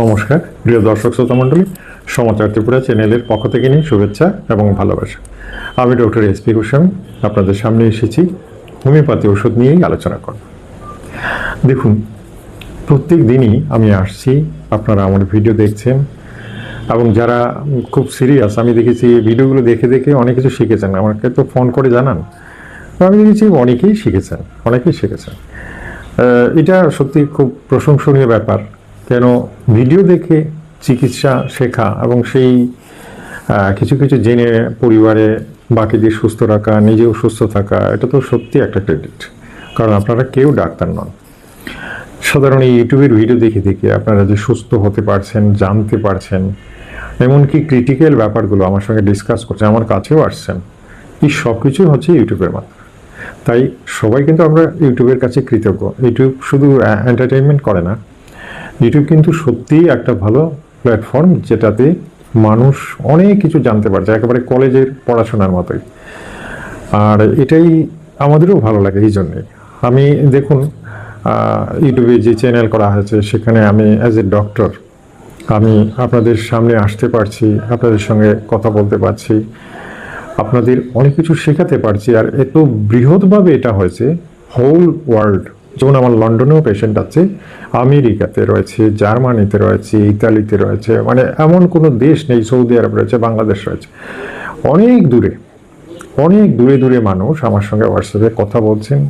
নমস্কার, প্রিয় দর্শক শ্রোতা মণ্ডলী, সমাচার ত্রিপুরা চ্যানেলের পক্ষ থেকে নিয়ে শুভেচ্ছা এবং ভালোবাসা। আমি ডক্টর এস পি গোস্বামী, আপনাদের সামনে এসেছি, হোমিওপ্যাথি ওষুধ নিয়েই আলোচনা করব। দেখুন, প্রত্যেক দিনই আমি আসছি, আপনারা আমার ভিডিও দেখছেন, এবং যারা খুব সিরিয়াস, আমি দেখেছি এই ভিডিওগুলো দেখে দেখে অনেক কিছু শিখেছেন, আমাকে তো ফোন করে জানান। আমি দেখেছি অনেকেই শিখেছেন অনেকেই শিখেছেন। এটা সত্যি খুব প্রশংসনীয় ব্যাপার। কেন ভিডিও দেখে চিকিৎসা শেখা এবং সেই কিছু কিছু জেনে পরিবারে বাকিদের সুস্থ রাখা, নিজেও সুস্থ থাকা, এটা তো সত্যি একটা ক্রেডিট কারণ আপনারা কেউ ডাক্তার নন। সাধারণ এই ইউটিউবের ভিডিও দেখে দেখে আপনারা যে সুস্থ হতে পারছেন, জানতে পারছেন, এমনকি ক্রিটিক্যাল ব্যাপারগুলো আমার সঙ্গে ডিসকাস করছেন, আমার কাছেও আসছেন, এই সব কিছুই হচ্ছে ইউটিউবের মাধ্যমে। তাই সবাই কিন্তু আমরা ইউটিউবের কাছে কৃতজ্ঞ। ইউটিউব শুধু এন্টারটেনমেন্ট করে না ইউটিউব কিন্তু সত্যিই একটা ভালো প্ল্যাটফর্ম যেটাতে মানুষ অনেক কিছু জানতে পারছে, একেবারে কলেজের পড়াশোনার মতোই। আর এটাই আমাদেরও ভালো লাগে এই জন্যে। আমি দেখুন ইউটিউবে যে চ্যানেল করা হয়েছে, সেখানে আমি অ্যাজ এ ডক্টর আমি আপনাদের সামনে আসতে পারছি, আপনাদের সঙ্গে কথা বলতে পারছি, আপনাদের অনেক কিছু শেখাতে পারছি, আর এত বৃহৎভাবে এটা হয়েছে হোল ওয়ার্ল্ড যেমন আমার লন্ডনেও পেশেন্ট আছে, আমেরিকাতে রয়েছে, জার্মানিতে রয়েছে, ইতালিতে রয়েছে মানে এমন কোনো দেশ নেই, সৌদি আরব রয়েছে, বাংলাদেশ রয়েছে। অনেক দূরে অনেক দূরে দূরে মানুষ আমার সঙ্গে হোয়াটসঅ্যাপে কথা বলছেন,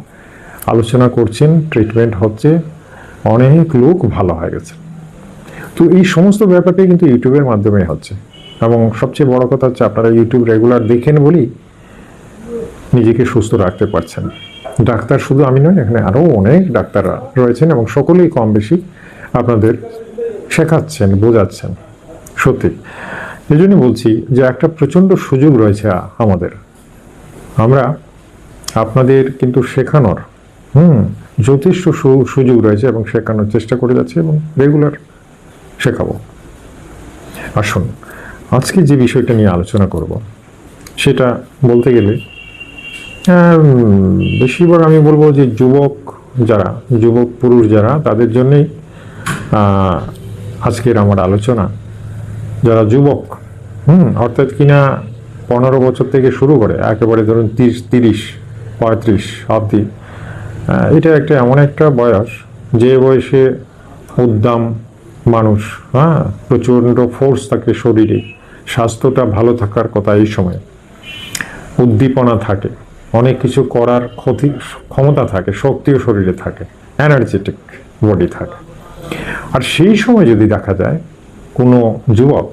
আলোচনা করছেন ট্রিটমেন্ট হচ্ছে, অনেক লোক ভালো হয়ে গেছে। তো এই সমস্ত ব্যাপারটাই কিন্তু ইউটিউবের মাধ্যমে হচ্ছে। এবং সবচেয়ে বড় কথা হচ্ছে, আপনারা ইউটিউব রেগুলার দেখেন বলি নিজেকে সুস্থ রাখতে পারছেন। ডাক্তার শুধু আমি নয় এখানে আরও অনেক ডাক্তাররা রয়েছেন এবং সকলেই কম বেশি আপনাদের শেখাচ্ছেন, বোঝাচ্ছেন। সত্যি। এই জন্য বলছি যে একটা প্রচণ্ড সুযোগ রয়েছে আমাদের। আমরা আপনাদের কিন্তু শেখানোর, হুম, যথেষ্ট সুযোগ রয়েছে এবং শেখানোর চেষ্টা করে যাচ্ছি এবং রেগুলার শেখাবো। আসুন, আজকে যে বিষয়টা নিয়ে আলোচনা করব, সেটা বলতে গেলে উম, বেশিরভাগ আমি বলব যে যুবক যারা যুবক পুরুষ যারা তাদের জন্যেই আজকের আমার আলোচনা। যারা যুবক হুম অর্থাৎ কিনা পনেরো বছর থেকে শুরু করে একেবারে ধরুন তিরিশ তিরিশ পঁয়ত্রিশ অবধি এটা একটা এমন একটা বয়স যে বয়সে উদ্দাম মানুষ হ্যাঁ প্রচণ্ড ফোর্স থাকে শরীরে স্বাস্থ্যটা ভালো থাকার কথা এই সময় উদ্দীপনা থাকে। অনেক কিছু করার ক্ষতি, ক্ষমতা থাকে, শক্তিও শরীরে থাকে এনার্জেটিক বডি থাকে। আর সেই সময় যদি দেখা যায়, কোনো যুবক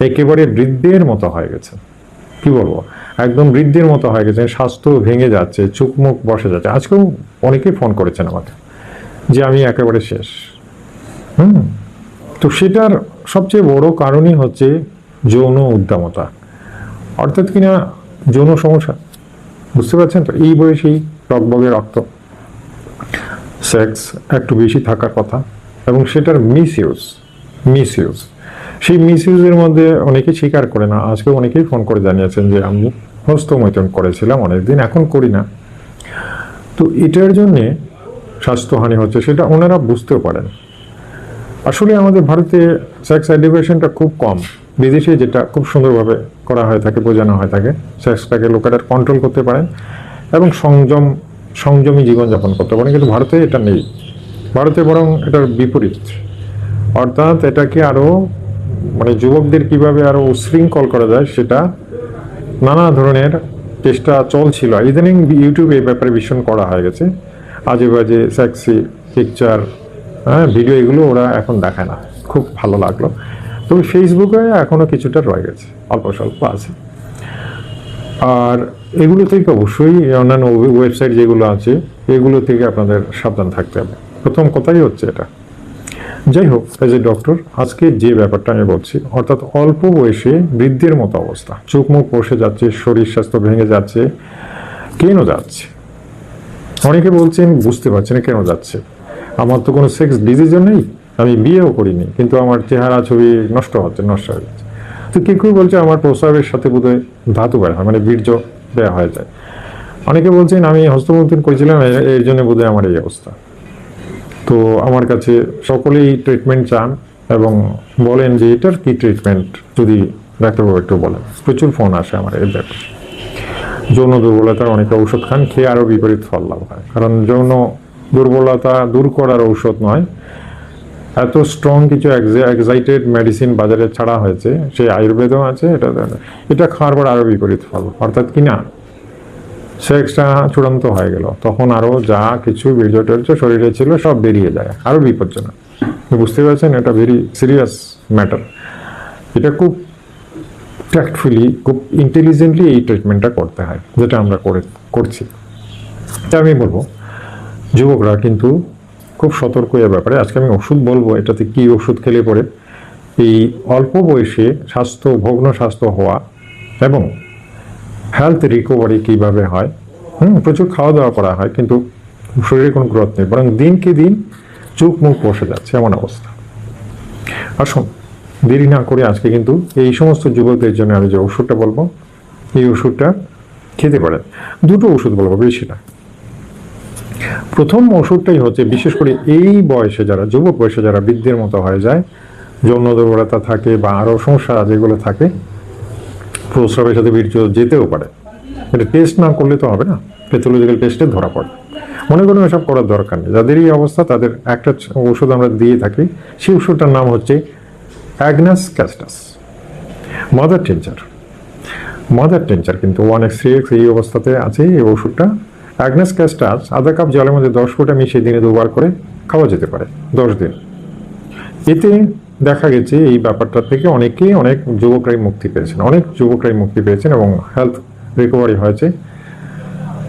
একেবারে বৃদ্ধের মতো হয়ে গেছে। কি বলব? একদম বৃদ্ধের মতো হয়ে গেছে, স্বাস্থ্য ভেঙে যাচ্ছে চোখ মুখ বসে যাচ্ছে। আজকেও অনেকেই ফোন করেছেন আমাকে, যে আমি একেবারে শেষ। হুম। তো সেটার সবচেয়ে বড় কারণই হচ্ছে যৌন উদ্দামতা অর্থাৎ কিনা যৌন সমস্যা। বুঝতে পারছেন তো? এই বয়সেই টকবগে রক্ত। সেক্স একটু বেশি থাকার কথা এবং সেটার মিস ইউজ মিস ইউজ সেই মিস ইউজের মধ্যে অনেকে স্বীকার করে না আজকে অনেকেই ফোন করে জানিয়েছেন যে, আমি হস্তমৈথন করেছিলাম, অনেকদিন এখন করি না। তো এটার জন্যে স্বাস্থ্যহানি হচ্ছে সেটা ওনারা বুঝতেও পারেন। আসলে আমাদের ভারতে সেক্স এডুকেশনটা খুব কম। বিদেশে যেটা খুব সুন্দরভাবে করা হয়ে থাকে, বোঝানো হয়ে থাকে। সেক্সটাকে লোকেরা কন্ট্রোল করতে পারেন এবং সংযম, সংযমী জীবনযাপন করতে পারেন। কিন্তু ভারতে এটা নেই। ভারতে বরং এটার বিপরীত। অর্থাৎ এটাকে আরও মানে যুবকদের কীভাবে আরও উশৃঙ্খল করা যায় সেটা নানা ধরনের চেষ্টা চলছিল। ইদানিং ইউটিউবে এই ব্যাপারে ভীষণ করা হয়ে গেছে। আজে বাজে সেক্সি পিকচার হ্যাঁ ভিডিও এগুলো ওরা এখন দেখায় না। খুব ভালো লাগল। তবে ফেসবুকে এখনও কিছুটা রয়ে গেছে, অল্প স্বল্প আছে। আর এগুলো থেকে অবশ্যই অন্যান্য ওয়েবসাইট যেগুলো আছে, এগুলো থেকে আপনাদের সাবধান থাকতে হবে। প্রথম কথাই হচ্ছে এটা। যাই হোক এজ এ ডক্টর আজকে যে ব্যাপারটা আমি বলছি, অর্থাৎ অল্প বয়সে বৃদ্ধের মতো অবস্থা। চোখ মুখ বসে যাচ্ছে, শরীর স্বাস্থ্য ভেঙে যাচ্ছে, কেন যাচ্ছে? অনেকে বলছেন, বুঝতে পারছেন না কেন যাচ্ছে। আমার তো কোনো সেক্স ডিজিজও নেই। আমি বিয়েও করিনি, কিন্তু আমার চেহারা ছবি নষ্ট হচ্ছে, নষ্ট হয়ে যাচ্ছে। তো কেউ বলছে আমার প্রস্রাবের সাথে বোধহয় ধাতু বের হয় মানে বীর্য দেওয়া হয়ে যায়। অনেকে বলছেন আমি হস্তমৈথুন করেছিলাম এর- এর জন্য বোধহয় আমার এই অবস্থা। তো আমার কাছে সকলেই ট্রিটমেন্ট চান এবং বলেন যে এটার কি ট্রিটমেন্ট যদি ডাক্তারবাবু একটু বলেন। প্রচুর ফোন আসে আমার এর ব্যাপারে। যৌন দুর্বলতার অনেকে ঔষধ খান, খেয়ে আরও বিপরীত ফল লাভ হয়। কারণ যৌন দুর্বলতা দূর করার ঔষধ নয় এত স্ট্রং কিছু এক্সাইটেড মেডিসিন বাজারে ছাড়া হয়েছে, সেই আয়ুর্বেদও আছে, এটা এটা খাওয়ার পর আরও বিপরীত ফল, অর্থাৎ কি না? সেক্সটা চূড়ান্ত হয়ে গেল। তখন আরও যা কিছু বীর্য টর্য শরীরে ছিল সব বেরিয়ে যায় আরও বিপজ্জনক। বুঝতে পারছেন? এটা ভেরি সিরিয়াস ম্যাটার এটা খুব ট্যাক্টফুলি খুব ইন্টেলিজেন্টলি এই ট্রিটমেন্টটা করতে হয়, যেটা আমরা করে করছি। তা আমি বলব, যুবকরা কিন্তু খুব সতর্ক এ ব্যাপারে। আজকে আমি ওষুধ বলব, এটাতে কি ওষুধ খেলে পরে এই অল্প বয়সে স্বাস্থ্য, ভগ্ন স্বাস্থ্য হওয়া এবং হেলথ রিকভারি কীভাবে হয়? হুম, প্রচুর খাওয়া দাওয়া করা হয়, কিন্তু শরীরে কোনো গ্রোথ নেই। বরং দিনকে দিন চোখ মুখ বসে যাচ্ছে এমন অবস্থা। আসুন, দেরি না করে আজকে কিন্তু এই সমস্ত যুবকদের জন্য আমি যে ওষুধটা বলব, এই ওষুধটা খেতে পারেন। দুটো ওষুধ বলব, বেশি না প্রথম ওষুধটাই হচ্ছে, বিশেষ করে এই বয়সে যারা, যুবক বয়সে যারা বৃদ্ধের মতো হয়ে যায়, যৌন দুর্বলতা থাকে বা আরও সমস্যা যেগুলো থাকে, প্রস্রাবের সাথে বীর্য যেতেও পারে। এটা টেস্ট না করলে তো হবে না প্যাথোলজিক্যাল টেস্টে ধরা পড়ে। মনে করুন এসব করার দরকার নেই। যাদের এই অবস্থা, তাদের একটা ওষুধ আমরা দিয়ে থাকি, সেই ওষুধটার নাম হচ্ছে Agnus Castus mother tincture mother tincture কিন্তু ওয়ান এক্স থ্রি এক্স এই অবস্থাতে আছে, এই ওষুধটা। অ্যাগনাস ক্যাস্টাস আধা কাপ জলের মধ্যে দশ ফোঁটা মিশিয়ে দিনে দুবার করে খাওয়া যেতে পারে, দশ দিন। এতে দেখা গেছে এই ব্যাপারটা থেকে অনেকেই অনেক যুবকরাই মুক্তি পেয়েছেন, অনেক যুবকরাই মুক্তি পেয়েছেন এবং হেলথ রিকভারি হয়েছে।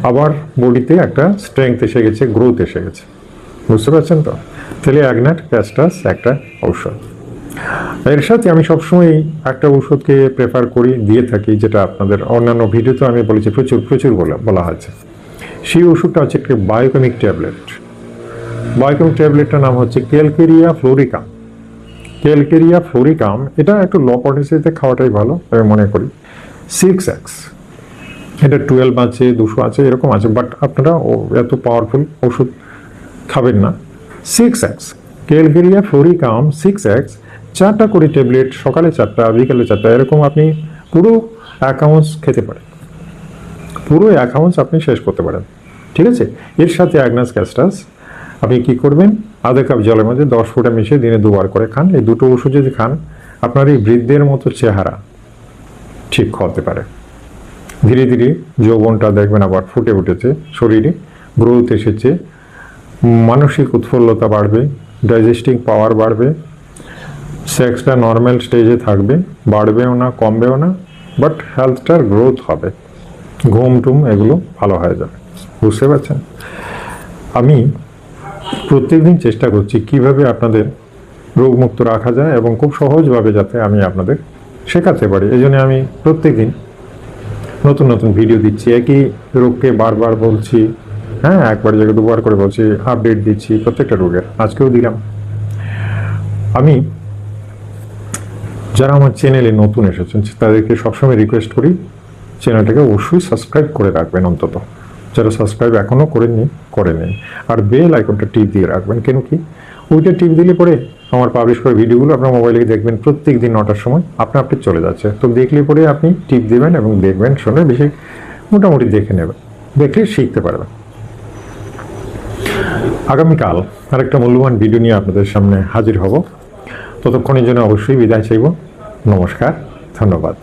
আবার বডিতে একটা স্ট্রেংথ এসে গেছে গ্রোথ এসে গেছে। বুঝতে পারছেন তো? তাহলে অ্যাগনাট ক্যাস্টাস একটা ঔষধ। এর সাথে আমি সবসময় একটা ওষুধকে প্রেফার করি, দিয়ে থাকি, যেটা আপনাদের অন্যান্য ভিডিওতে আমি বলেছি, প্রচুর প্রচুর বলা বলা হয়েছে। সেই ওষুধটা হচ্ছে একটি বায়োকেমিক ট্যাবলেট বায়োকেমিক ট্যাবলেটটার নাম হচ্ছে ক্যালকেরিয়া ফ্লোরিকাম ক্যালকেরিয়া ফ্লোরিকাম এটা একটু ল পটেন্সিতে খাওয়াটাই ভালো, আমি মনে করি। সিক্স এক্স এটা টুয়েলভ আছে, দুশো আছে, এরকম আছে বাট আপনারা ও এত পাওয়ারফুল ওষুধ খাবেন না। Six X calcarea fluorica six X চারটা করে ট্যাবলেট সকালে চারটা, বিকালে চারটা, এরকম আপনি পুরো অ্যাকাউন্টস খেতে পারেন। পুরো অ্যাকাউন্টস আপনি শেষ করতে পারেন। ঠিক আছে? এর সাথে অ্যাগনাস ক্যাস্টাস আপনি কি করবেন? আধা কাপ জলের মধ্যে দশ ফোঁটা মিশিয়ে দিনে দুবার করে খান। এই দুটো ওষুধ যদি খান, আপনার এই বৃদ্ধের মতো চেহারা ঠিক হতে পারে। ধীরে ধীরে যৌবনটা দেখবেন আবার ফুটে উঠেছে শরীরে, গ্রোথ এসেছে, মানসিক উৎফুল্লতা বাড়বে ডাইজেস্টিং পাওয়ার বাড়বে সেক্সটা নর্মাল স্টেজে থাকবে, বাড়বেও না, কমবেও না বাট হেলথটার গ্রোথ হবে। ঘুম টুম এগুলো ভালো হয়ে যাবে। বুঝতে পারছেন? আমি প্রত্যেকদিন চেষ্টা করছি কীভাবে আপনাদের রোগমুক্ত রাখা যায় এবং খুব সহজভাবে যাতে আমি আপনাদের শেখাতে পারি। এই জন্য আমি প্রত্যেকদিন নতুন নতুন ভিডিও দিচ্ছি। একই রোগকে বারবার বলছি হ্যাঁ একবার জায়গায় দুবার করে বলছি আপডেট দিচ্ছি প্রত্যেকটা রোগের। আজকেও দিলাম। আমি, যারা আমার চ্যানেলে নতুন এসেছেন, তাদেরকে সবসময় রিকোয়েস্ট করি চ্যানেলটাকে অবশ্যই সাবস্ক্রাইব করে রাখবেন অন্তত। যারা সাবস্ক্রাইব এখনও করেননি করে নিন আর বেল আইকনটা টিপ দিয়ে রাখবেন, কেন কি? ওইটা টিপ দিলে পরে আমার পাবলিশ করা ভিডিওগুলো আপনার মোবাইলে দেখবেন প্রত্যেক দিন নটার সময় আপনা আপনি চলে যাচ্ছে। তো দেখলে পরে আপনি টিপ দেবেন এবং দেখবেন, শুনে বেশি মোটামুটি দেখে নেবেন, দেখলে শিখতে পারবেন। আগামীকাল আরেকটা মূল্যবান ভিডিও নিয়ে আপনাদের সামনে হাজির হব। ততক্ষণের জন্য অবশ্যই বিদায় চাইব। নমস্কার, ধন্যবাদ।